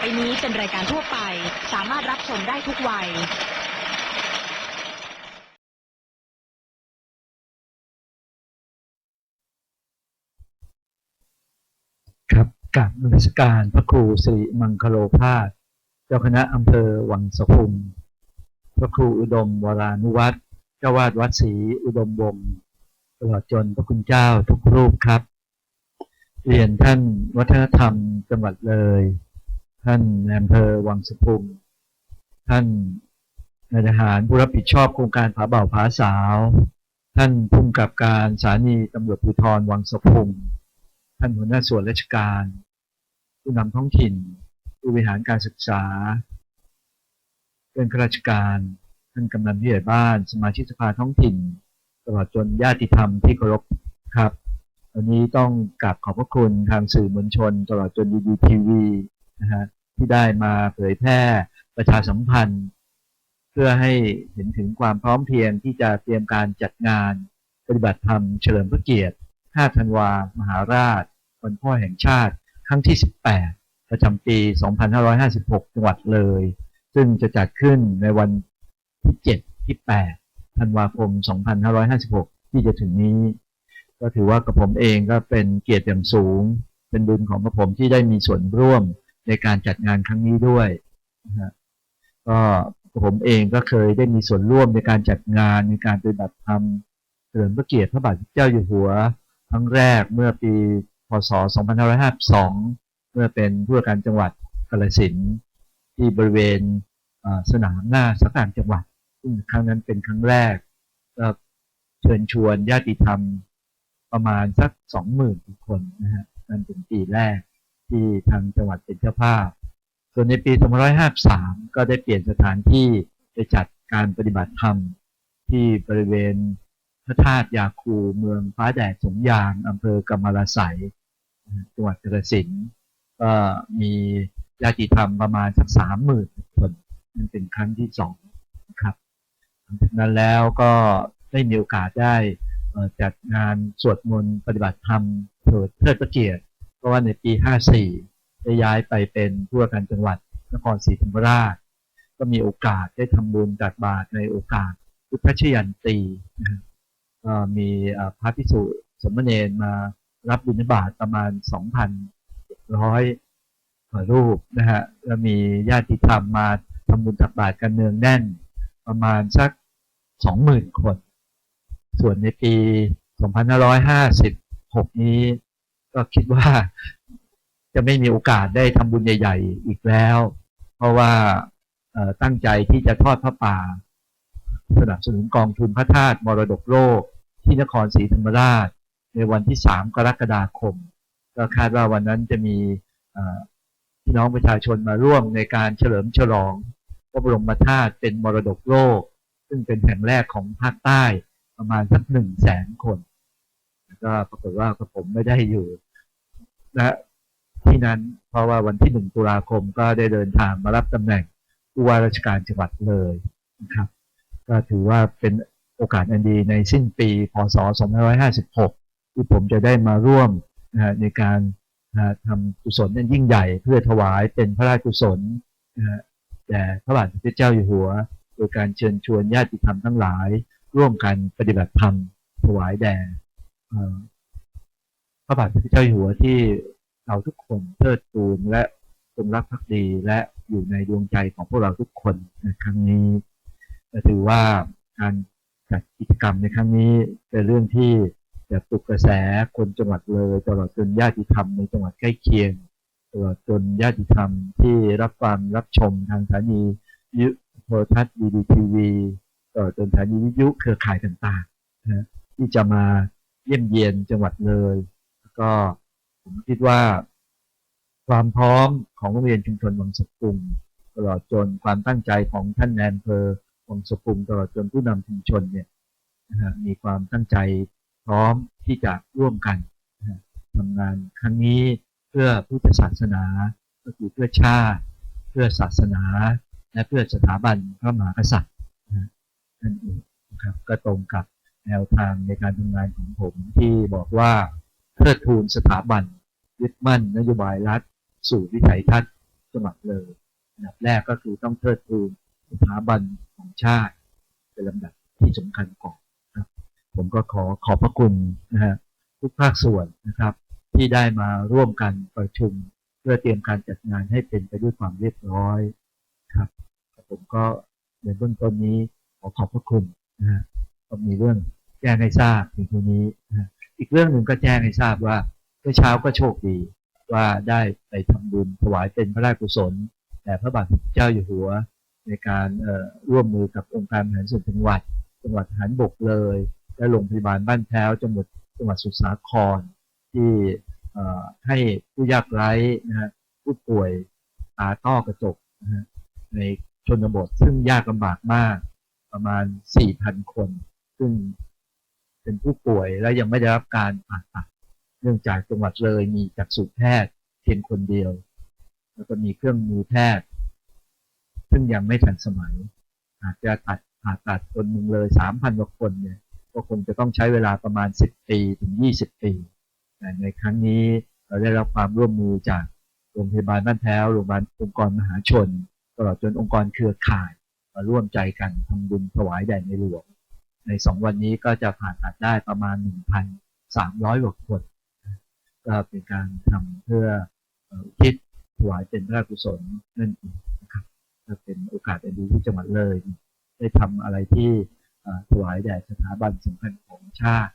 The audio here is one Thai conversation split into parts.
ไปนี้เป็นรายการทั่วไป สามารถรับชมได้ทุกวัยครับกับนมัสการพระครูสิริมังคโลภาสเจ้าคณะอำเภอวังสะพุงพระครูอุดมวรานุวัตรเจ้าวาดวัดศรีอุดมวงศ์ตลอดจนพระคุณเจ้าทุกรูปครับ เรียนท่านวัฒนธรรมจังหวัดเลย ท่านอำเภอวังสะพุงท่านนายทหารผู้รับผิดชอบโครงการผาเบ่าผาสาว ท่านผู้กำกับการสถานีตำรวจภูธรวังสะพุงท่านหัวหน้าส่วนราชการ ผู้นำท้องถิ่น ผู้บริหารการศึกษาเพื่อนข้าราชการ ท่านกำนันผู้ใหญ่บ้าน สมาชิกสภาท้องถิ่น ตลอดจนญาติธรรมที่เคารพครับวันนี้ต้องกราบขอบพระคุณทางสื่อมวลชน ตลอดจนดีดีทีวี นะฮะที่ได้มาเผยแพร่ประชาสัมพันธ์ เพื่อให้เห็นถึงความพร้อมเพรียงที่จะเตรียมการจัดงาน ปฏิบัติธรรมเฉลิมพระเกียรติ 5 ธันวา มหาราช วันพ่อแห่งชาติ ครั้งที่ 18 ประจำปี 2556 จังหวัดเลย ซึ่งจะจัดขึ้นในวันที่ 7 ที่ 8 ธันวาคม 2556 ที่จะถึงนี้ ก็ถือว่ากระผมเองก็เป็นเกียรติอย่างสูง เป็นบุญของกระผมที่ได้มีส่วนร่วม ในการจัดงานครั้งนี้ด้วยนะก็กระผมเองก็เคยได้มีส่วนร่วมในการจัดงานในการปฏิบัติธรรมเฉลิมพระเกียรติพระบาทเจ้าอยู่หัวครั้งแรกเมื่อปีพศ 2552 เมื่อเป็นผู้ว่าการจังหวัดกาฬสินธุ์ที่บริเวณสนามหน้าสักการจังหวัดซึ่งครั้งนั้นเป็นครั้งแรกก็เชิญชวนญาติธรรมประมาณสัก 20,000คนนะฮะนั่นเป็นปีแรก ที่ทางจังหวัดเป็นเจ้าภาพ ส่วนในปี 2553 ก็ได้เปลี่ยนสถานที่ไปจัดการปฏิบัติธรรม ที่บริเวณพระธาตุยาคูเมืองฟ้าแดดสงยางอำเภอกำมะลาไสจังหวัดกาฬสินก็มีญาติธรรมประมาณสักสามหมื่นคนนั่นเป็นครั้งที่สองนะครับหลังจากนั้นแล้วก็ได้มีโอกาสได้จัดงานสวดมนต์ปฏิบัติธรรมเถิดเทิดพระเกียรติ ราะว่าในปี 54 ได้ย้ายไปเป็นผู้ว่าการจังหวัดนครศรีธรรมราช ก็มีโอกาสได้ทำบุญตักบาตรในโอกาสพุทธชยันตีนะก็มีพระภิกษุสมณเณรมารับบิณฑบาตประมาณ 2,100รูปนะฮะแล้วมีญาติธรรมมาทำบุญตักบาตรกันเนืองแน่นประมาณสัก 20,000 คน ส่วนในปี 2556 นี้ ก็คิดว่าจะไม่มีโอกาสได้ทำบุญใหญ่ ๆ อีกแล้ว เพราะว่าตั้งใจที่จะทอดพระป่า สนับสนุนกองทุนพระธาตุมรดกโลก ที่นครศรีธรรมราช ในวันที่ 3 กรกฎาคม ก็คาดว่าวันนั้นจะมีพี่น้องประชาชนมาร่วมในการเฉลิมฉลองพระบรมธาตุเป็นมรดกโลก ซึ่งเป็นแห่งแรกของภาคใต้ประมาณสักหนึ่งแสนคน ก็ปรากฏว่าผมไม่ได้อยู่นะที่นั้นเพราะว่าวันที่หนึ่งตุลาคมก็ได้เดินทางมารับตำแหน่งผู้ว่าราชการจังหวัดเลยนะครับก็ถือว่าเป็นโอกาสอันดีในสิ้นปีพศ 2556 ที่ผมจะได้มาร่วมนะในการนะฮะทำกุศลนั้นยิ่งใหญ่ เพื่อถวายเป็นพระราชกุศลแด่พระบาทสมเด็จเจ้าอยู่หัว โดยการเชิญชวนญาติธรรมทั้งหลาย ร่วมกันปฏิบัติธรรมถวายแด่ พระบาทสมเด็จเจ้าอยู่หัวที่เราทุกคนเทิดทูนและจงรักภักดีและอยู่ในดวงใจของพวกเราทุกคนในครั้งนี้ถือว่าการจัดกิจกรรมในครั้งนี้เป็นเรื่องที่จะปลุกกระแสคนจังหวัดเลยตลอดจนญาติธรรมในจังหวัดใกล้เคียงตลอดจนญาติธรรมที่รับฟังรับชมทางสถานียุโทรทัศน์ดีดีทีวีตลอดจนสถานีวิทยุเครือข่ายต่างๆนะที่จะมา เยี่ยมเยียนจังหวัดเลยแล้วก็ผมคิดว่า ความพร้อมของโรงเรียนชุมชนวังสะพุงตลอดจนความตั้งใจของท่านแนนอำเพอวังสะพุงตลอดจนผู้นำชุมชนเนี่ยนะฮะมีความตั้งใจพร้อมที่จะร่วมกันทำงานครั้งนี้เพื่อพุทธศาสนาก็คือเพื่อชาติ เพื่อศาสนา และเพื่อสถาบันพระมหากษัตริย์นะฮะนั่นเองนะครับก็ตรงกับ แนวทางในการทำงานของผมที่บอกว่าเพื่อทูลสถาบัน ยึดมั่นนโยบายรัฐ สู่วิสัยทัศน์จังหวัดเลยอันดับแรกก็คือต้องเทิดทูนสถาบันของชาติ เป็นลำดับที่สำคัญก่อนครับผมก็ขอขอบพระคุณนะฮะทุกภาคส่วนนะครับ ที่ได้มาร่วมกันประชุม เพื่อเตรียมการจัดงานให้เป็นไปด้วยความเรียบร้อยครับผมก็ในเบื้องต้นนี้ขอขอบพระคุณนะฮะก็มีเรื่อง แจ้งให้ทราบในทีนี้ อีกเรื่องหนึ่งก็แจ้งให้ทราบว่าเมื่อเช้าก็โชคดีว่าได้ไปทำบุญถวายเป็นพระราชกุศลแด่พระบาทสมเด็จเจ้าอยู่หัว ในการร่วมมือกับองค์การบริหารส่วนจังหวัด จังหวัดหารบกเลย และโรงพยาบาลบ้านแพ้วจังหวัดจังหวัดสุสาคร ที่ให้ผู้ยากไร้นะฮะผู้ป่วยตาต้อกระจกนะฮะในชนบทซึ่งยากลำบากมากประมาณ 4,000 คน ซึ่ง เป็นผู้ป่วยและยังไม่ได้รับการผ่าตัดเนื่องจากจังหวัดเลยมีจักษุแพทย์เพียงคนเดียว แล้วก็มีเครื่องมือแพทย์ ซึ่งยังไม่ทันสมัย อาจจะตัดผ่าตัดคนหนึ่งเลยสามพันกว่าคนเนี่ยก็คงจะต้องใช้เวลาประมาณสิบปีถึงยี่สิบปีแต่ในครั้งนี้เราได้รับความร่วมมือจากโรงพยาบาลบ้านแพ้วโรงพยาบาลองค์กรมหาชน ตลอดจนองค์กรเครือข่ายมาร่วมใจกันทำบุญถวายแด่ในหลวง ในสองวันนี้ก็จะผ่าตัดได้ประมาณหนึ่งพันสามร้อยกว่าคนก็เป็นการทำเพื่อเอ่ออุทิศถวายเป็นพระราชกุศลนั่นเองนะครับก็เป็นโอกาสอันดีที่จังหวัดเลย ได้ทำอะไรที่ถวายแด่สถาบันสำคัญของชาติ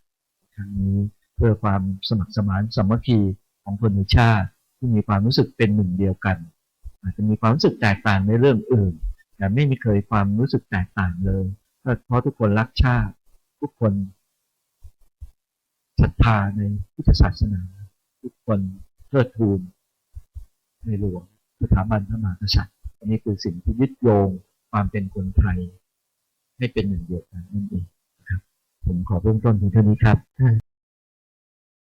ครั้งนี้เพื่อความสมัครสมานสามัคคีของคนในชาติที่มีความรู้สึกเป็นหนึ่งเดียวกัน อาจจะมีความรู้สึกแตกต่างในเรื่องอื่น แต่ไม่มีเคยความรู้สึกแตกต่างเลย เพราะทุกคนรักชาติ ทุกคนศรัทธาในพุทธศาสนา ทุกคนเทิดทูนในหลวงสถาบันพระมหากษัตริย์อันนี้คือสิ่งที่ยึดโยงความเป็นคนไทยให้เป็นหนึ่งเดียวกันนั่นเองครับ ผมขอเริ่มต้นเพียงเท่านี้ครับ